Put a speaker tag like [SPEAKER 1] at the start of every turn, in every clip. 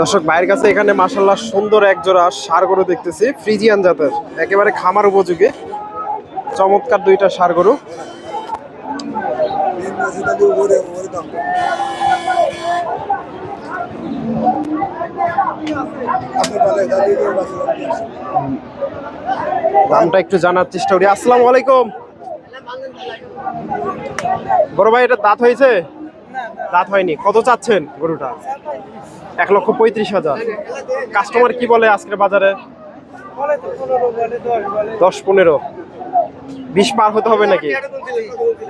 [SPEAKER 1] দর্শক ভাইয়ের কাছে এখানে মাসাল্লাহ সুন্দর এক জোড়া সার গরু দেখতেছি ফ্রিজিয়ান জাতের একেবারে খামার উপযোগী। চমৎকার দুইটা সার গরু দামটা একটু জানার চেষ্টা করি। আসসালামু আলাইকুম। বড় ভাই এটা দাঁত হয়েছে? দাঁত হয়নি। কত চাচ্ছেন গরুটা? এক লক্ষ পঁয়ত্রিশ হাজার। কাস্টমার কি বলে আজকের বাজারে? দশ পনেরো। বিশ পার হতে হবে নাকি?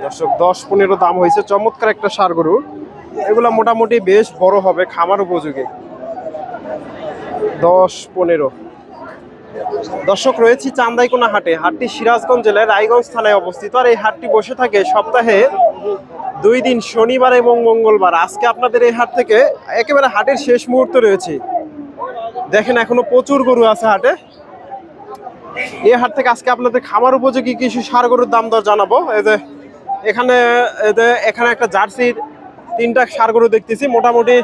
[SPEAKER 1] দর্শক, দশ পনেরো দাম হয়েছে। চমৎকার একটা সার গরু। এগুলা মোটামুটি বেশ বড় হবে খামার উপযোগী। দশ পনেরো। দর্শক, রয়েছি চান্দাইকোনা হাটে। হাটটি সিরাজগঞ্জ জেলার রায়গঞ্জ থানায় অবস্থিত। আর এই হাটটি বসে থাকে সপ্তাহে দুই দিন শনিবার এবং মঙ্গলবার। আজকে আপনাদের এই হাট থেকে একেবারে হাটের শেষ মুহূর্তে রয়েছে। দেখেন, এখনও প্রচুর গরু আছে হাটে। এই হাট থেকে আজকে আপনাদের খামার উপযোগী কিছু সার গরুর দাম দর জানাব। এই যে এখানে এখানে একটা জার্সির তিনটা সার গরু দেখতেছি। মোটামুটি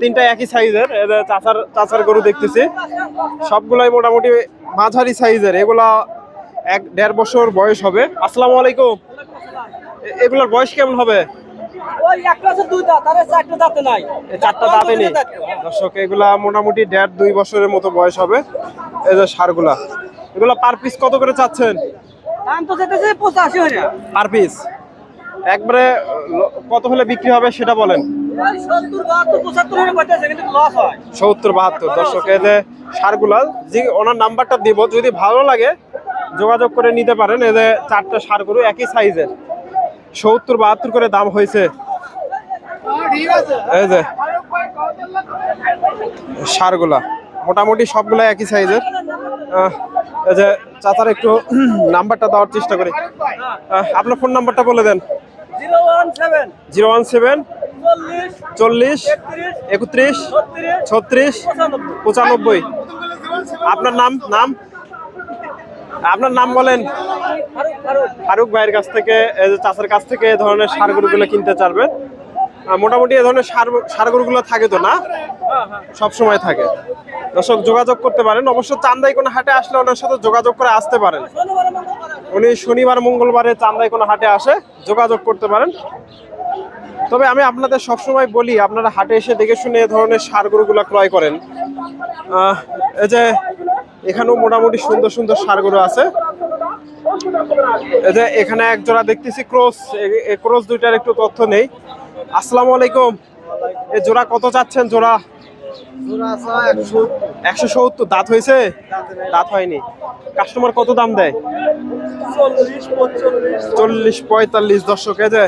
[SPEAKER 1] তিনটা একই সাইজের। চাচার চাচার গরু দেখতেছি। সবগুলাই মোটামুটি মাঝারি সাইজের। এগুলা এক দেড় বছর বয়স হবে। আসসালামু আলাইকুম। এগুলোর বয়স কেমন হবে?
[SPEAKER 2] ওই একটা আছে দুই দাঁত আরে চারটে দাঁতে নাই।
[SPEAKER 1] চারটা দাঁতে নেই? দর্শক এগুলা মোটামুটি দেড় দুই বছরের মতো বয়স হবে এই যে সারগুলা। এগুলা পার পিস কত করে চাচ্ছেন?
[SPEAKER 2] দাম তো যেতেছে পঁচাশি
[SPEAKER 1] পার পিস? একবারে কত হলে বিক্রি হবে সেটা বলেন।
[SPEAKER 2] সত্তর বাহাত্তর
[SPEAKER 1] দর্শক এই যে সারগুলা যে ওনার নাম্বারটা দিব। যদি ভালো লাগে যোগাযোগ করে নিতে পারেন। এই যে চারটা সারগুলো একই সাইজের সত্তর বাহাত্তর করে দাম হয়েছে। এই যে, সারগুলা, মোটামুটি সবগুলা একই সাইজের। যে, চাচার একটু নাম্বারটা দেওয়ার চেষ্টা করি। আপনার ফোন নাম্বারটা বলে দেন।
[SPEAKER 2] জিরো ওয়ান সেভেন, চল্লিশ, একত্রিশ ছত্রিশ, পঁচানব্বই।
[SPEAKER 1] আপনার নাম নাম? আপনার নাম বলেন?
[SPEAKER 2] ফারুক
[SPEAKER 1] ভাইয়ের কাছ থেকে চাষের কাছ থেকে এ ধরনের সার গরুগুলো কিনতে চারবেন মোটামুটি এ ধরনের সার সার গরুগুলো থাকে তো না? সব সময় থাকে। দর্শক, যোগাযোগ করতে পারেন। অবশ্য চান্দাই কোনো হাটে আসলে ওনার সাথে যোগাযোগ করে আসতে পারেন। উনি শনিবার, মঙ্গলবারে চান্দাই কোনো হাটে আসে, যোগাযোগ করতে পারেন। তবে আমি আপনাদের সবসময় বলি, আপনারা হাটে এসে দেখে শুনে এ ধরনের সার গরুগুলো ক্রয় করেন। এই যে এখানেও মোটামুটি সুন্দর সুন্দর সার গরু আছে যে এখানে এক জোড়া দেখতেছি ক্রস ক্রস দুইটার একটু তথ্য নেই। আসসালামু আলাইকুম। এ জোড়া কত চাচ্ছেন জোড়া? একশো। সত্তর। দাঁত হয়েছে? দাঁত হয়নি। কাস্টমার কত দাম দেয়?
[SPEAKER 2] চল্লিশ পঁয়তাল্লিশ।
[SPEAKER 1] দর্শক যে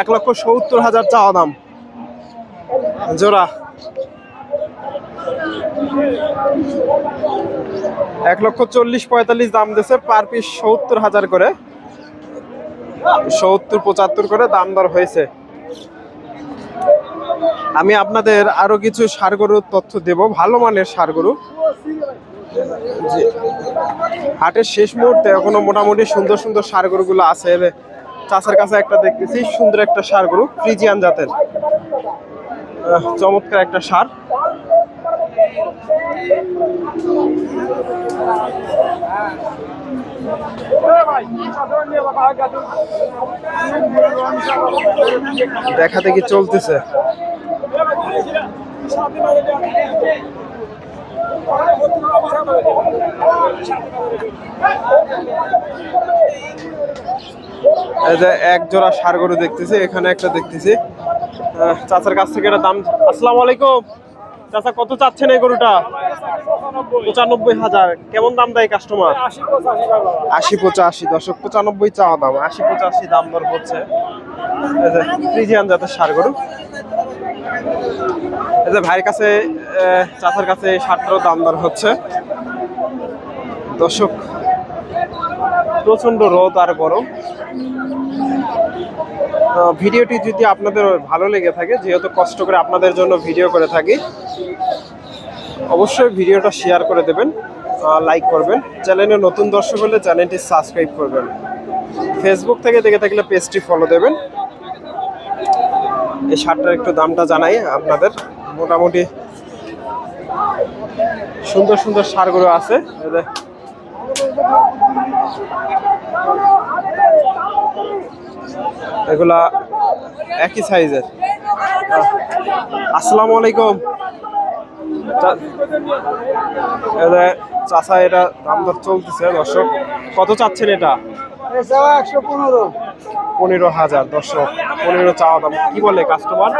[SPEAKER 1] এক লক্ষ সত্তর হাজার চাওয়া দাম। জোড়া। এক লক্ষ চল্লিশ পঁয়তাল্লিশ দাম দিছে পার পিস সত্তর হাজার করে। সত্তর, পঁচাত্তর করে দাম দর হয়েছে। আমি আপনাদের আরও কিছু সার গরুর তথ্য দেব, ভালো মানের সার গরু। হাটের শেষ মুহূর্তে এখনও মোটামুটি সুন্দর সুন্দর সার গরুগুলো আছে চাষের কাছে একটা দেখতেছি, সুন্দর একটা সার গরু ফ্রিজিয়ান জাতের। চমৎকার একটা সার। দেখা দেখি চলতেছে? এক জোড়া সার গরু দেখতেছি, এখানে একটা দেখতেছি। চাচার কাছ থেকে এটা দাম আসসালামু আলাইকুম। চাচা, কত চাচ্ছেন এই গরুটা? পঁচানব্বই হাজার। কেমন দাম দেয় কাস্টমার আশি পঁচাশি দশক পঁচানব্বই চাওয়া দাম, আশি পঁচাশি দাম দর হচ্ছে। জাতের সার গরু। এই যে ভাইয়ের কাছে চাচার কাছে সারটারও দাম দর হচ্ছে। দর্শক প্রচণ্ড রোদ আর গরম। ভিডিওটি যদি আপনাদের ভালো লেগে থাকে, যেহেতু কষ্ট করে আপনাদের জন্য ভিডিও করে থাকি, অবশ্যই ভিডিওটা শেয়ার করে দেবেন লাইক করবেন। চ্যানেলে নতুন দর্শক হলে চ্যানেলটি সাবস্ক্রাইব করবেন। ফেসবুক থেকে দেখে থাকলে পেজটি ফলো দেবেন। এই শার্টটার একটু দামটা জানাই আপনাদের। মোটামুটি সুন্দর সুন্দর সারগুলো আছে। এগুলা একই সাইজের। আসসালামু আলাইকুম। চা- এই যে চাচা এটা দাম দর চলতেছে দর্শক। কত চাচ্ছেন এটা?
[SPEAKER 2] একশো পনেরো
[SPEAKER 1] পনেরো হাজার দর্শক। পনেরো চাওয়া দাম। কি বলে কাস্টমার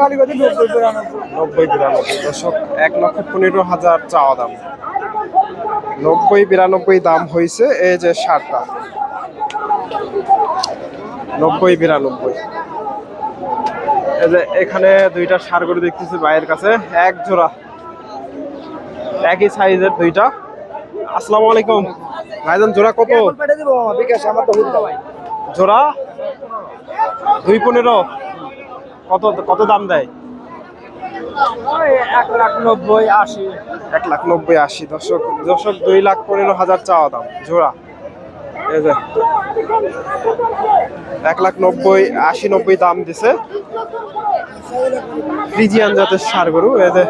[SPEAKER 2] খালি নব্বই বিরানব্বই।
[SPEAKER 1] দর্শক এক লক্ষ পনেরো হাজার চাওয়া দাম। নব্বই বিরানব্বই দাম হয়েছে এই যে শার্টটা নব্বই বিরানব্বই। এই যে এখানে দুইটা সার করে দেখতেছি ভাইয়ের কাছে, এক জোড়া। একই সাইজের দুইটা। আসসালামু আলাইকুম। ভাইজান, জোড়া কত? জোড়া দুই পনেরো। কত কত দাম দেয়?
[SPEAKER 2] এক লাখ নব্বই আশি।
[SPEAKER 1] এক লাখ নব্বই আশি। দশক দশক দুই লাখ পনেরো হাজার চাওয়া দাম। জোড়া। এক লাখ নব্বই আশি নব্বই দাম দিছে। ফ্রিজিয়ান জাতের সার গরু। যে,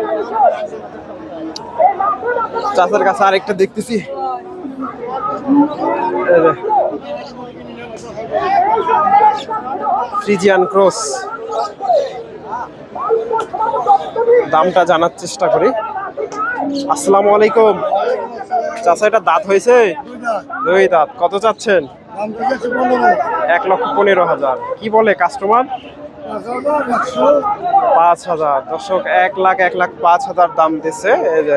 [SPEAKER 1] চাষের কাছে আরেকটা দেখতেছি। Friesian cross. দামটা জানার চেষ্টা করি। আসসালামু আলাইকুম। চাচা এটা দাঁত হয়েছে? দুই দাঁত। কত চাচ্ছেন? এক লক্ষ পনেরো হাজার। কি বলে কাস্টমার? পাঁচ হাজার দর্শক এক লাখ এক লাখ পাঁচ হাজার দাম দিচ্ছে এই যে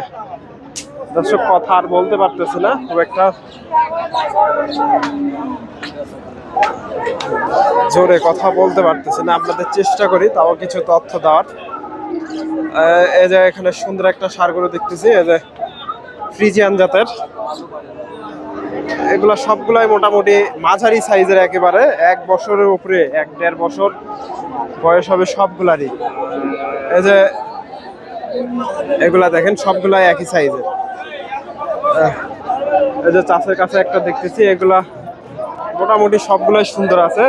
[SPEAKER 1] দর্শক কথা আর বলতে পারতেছি না। খুব একটা জোরে কথা বলতে পারতেছি না, আপনাদের চেষ্টা করি, তাও কিছু তথ্য দেওয়ার। এই যে এখানে সুন্দর একটা সারগুলো দেখতেছি, এই যে ফ্রিজিয়ান জাতের। এগুলা সবগুলাই মোটামুটি মাঝারি সাইজের একেবারে, এক বছরের উপরে, এক দেড় বছর বয়স হবে সবগুলারই। এই যে এগুলা দেখেন, সবগুলাই একই সাইজের। এই যে চাষের কাছে একটা দেখতেছি, এগুলা মোটামুটি সবগুলাই সুন্দর আছে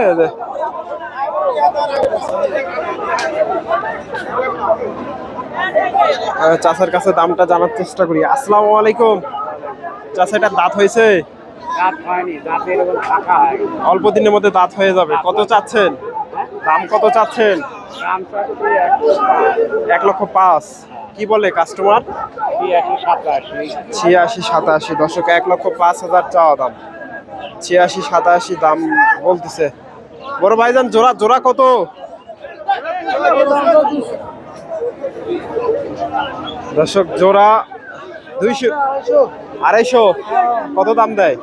[SPEAKER 1] আহ, কাছে দামটা জানার চেষ্টা করি। আসসালামু আলাইকুম। চাচা এটা দাঁত হয়েছে?
[SPEAKER 2] হয়
[SPEAKER 1] অল্প দিনের মধ্যে দাঁত হয়ে যাবে। কত চাচ্ছেন? দাম কত চাচ্ছেন? এক লক্ষ পাঁচ। কি বলে কাস্টমার?
[SPEAKER 2] ছিয়াশি সাতাশি।
[SPEAKER 1] ছিয়াশি সাতাশি। দশক এক লক্ষ পাঁচ হাজার চাওয়া দাম। ছিয়াশি, সাতাশি দাম বলতেছে। বড় ভাইজান, জোড়া জোড়া কত? দর্শক, জোড়া দুইশো, আড়াইশো, কত দাম দেয়?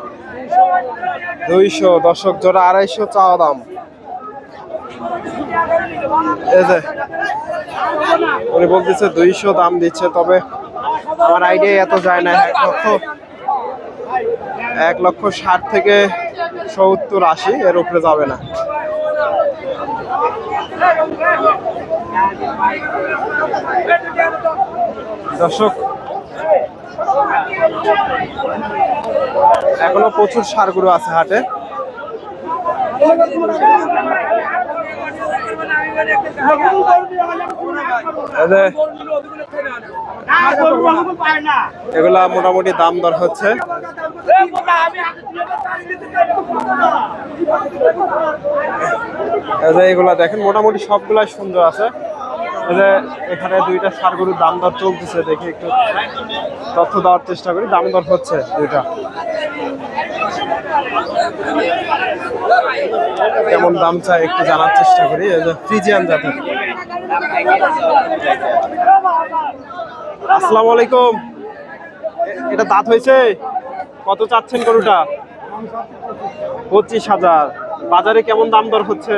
[SPEAKER 1] দুইশো, দর্শক, জোড়া আড়াইশো, চাওয়া দাম। উনি বলতেছে দুইশো দাম দিচ্ছে, তবে আমার আইডিয়া এত যায় না, এক লক্ষ এক লক্ষ ষাট থেকে সত্তর আশি এর উপরে যাবে না। দর্শক, এখনও প্রচুর সারগুলো আছে হাটে। এগুলা মোটামুটি দাম দর হচ্ছে। এগুলা দেখেন, মোটামুটি সবগুলাই সুন্দর আছে। যে এখানে দুইটা সারগরুর দাম দর চলতেছে, দেখি একটু তথ্য দেওয়ার চেষ্টা করি, দাম দর হচ্ছে দুইটা। কেমন দাম চাই একটু জানার চেষ্টা করি ফ্রিজিয়ান জাতি আসসালামু আলাইকুম। এটা দাঁত হয়েছে? কত চাচ্ছেন গরুটা? পঁচিশ হাজার। বাজারে কেমন দাম দর হচ্ছে?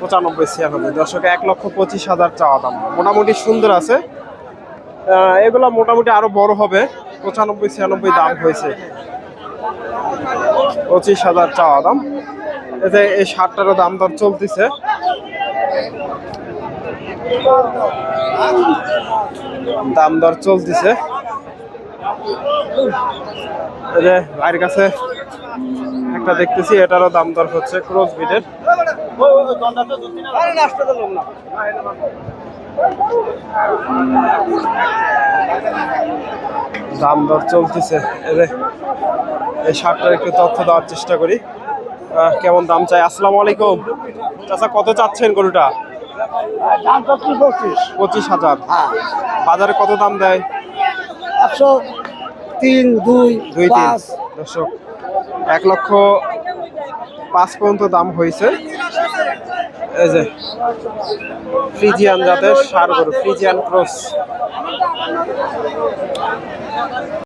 [SPEAKER 1] পঁচানব্বই ছিয়ানব্বই। দর্শক, এক লক্ষ পঁচিশ হাজার চাওয়া দাম। মোটামুটি সুন্দর আছে। এগুলো মোটামুটি আরও বড় হবে। পঁচানব্বই ছিয়ানব্বই দাম হয়েছে। পঁচিশ হাজার চাওয়া দাম। এতে এই শার্টটারও দাম দর চলতেছে। দাম দর চলতেছে। যে ভাইয়ের কাছে একটা দেখতেছি এটারও দাম দর হচ্ছে ক্রস বিডের দাম দর চলতেছে। এই এই শার্টটার একটু তথ্য দেওয়ার চেষ্টা করি। কেমন দাম চাই? আসসালামু আলাইকুম। চাচা কত চাচ্ছেন গরুটা?
[SPEAKER 2] পঁচিশ
[SPEAKER 1] হাজার।
[SPEAKER 2] হ্যাঁ।
[SPEAKER 1] বাজারে কত দাম দেয়?
[SPEAKER 2] একশো তিন দুই
[SPEAKER 1] দুই পাঁচ। দর্শক এক লক্ষ পাঁচ পর্যন্ত দাম হয়েছে। এই যে ফ্রিজিয়ান জাতের সার গরু ফ্রিজিয়ান ক্রস।